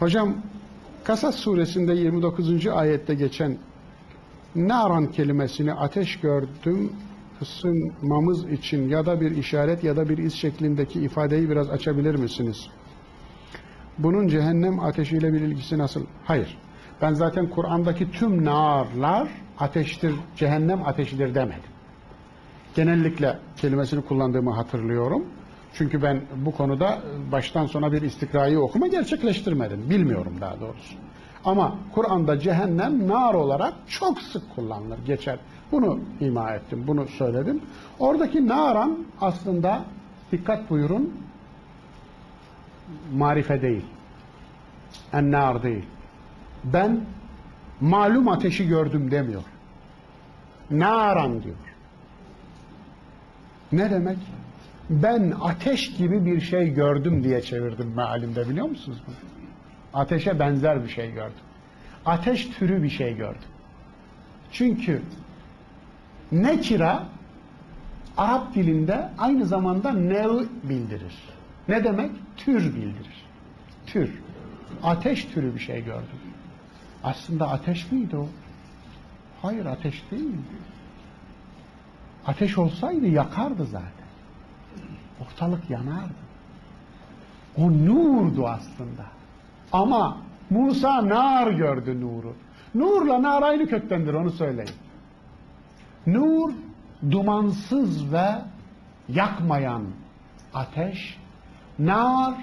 Hocam Kasas suresinde 29. ayette geçen naran kelimesini ateş gördüm ısınmamız için ya da bir işaret ya da bir iz şeklindeki ifadeyi biraz açabilir misiniz? Bunun cehennem ateşiyle bir ilgisi nasıl? Hayır. Ben zaten Kur'an'daki tüm narlar ateştir, cehennem ateşidir demedim. Genellikle kelimesini kullandığımı hatırlıyorum. Çünkü ben bu konuda baştan sona bir istikrayı okuma gerçekleştirmedim. Bilmiyorum daha doğrusu. Ama Kur'an'da cehennem nar olarak çok sık kullanılır, geçer. Bunu ima ettim, bunu söyledim. Oradaki naran aslında dikkat buyurun marife değil. Ennar değil. Ben malum ateşi gördüm demiyor. Naran diyor. Ne demek? Ben ateş gibi bir şey gördüm diye çevirdim mealimde biliyor musunuz bunu? Ateşe benzer bir şey gördüm. Ateş türü bir şey gördüm. Çünkü nekira Arap dilinde aynı zamanda nev bildirir. Ne demek? Tür bildirir. Tür. Ateş türü bir şey gördüm. Aslında ateş miydi o? Hayır ateş değil. Ateş olsaydı yakardı zaten. Ortalık yanardı. O nurdu aslında. Ama Musa nar gördü nuru. Nurla nar aynı köktendir onu söyleyeyim. Nur dumansız ve yakmayan ateş, nar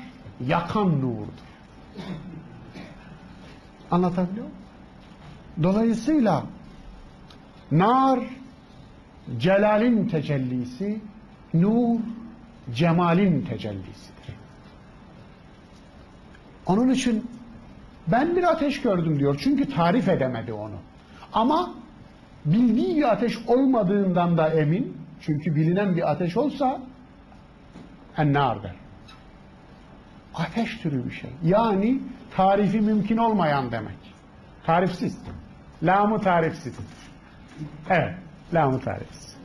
yakan nurdur. Anlatabiliyor muyum? Dolayısıyla nar celalin tecellisi, nur cemalin tecellisidir. Onun için ben bir ateş gördüm diyor. Çünkü tarif edemedi onu. Ama bildiği bir ateş olmadığından da emin. Çünkü bilinen bir ateş olsa ennar der. Ateş türü bir şey. Yani tarifi mümkün olmayan demek. Tarifsiz. Lamı tarifsiz. Evet, lamı tarifsiz.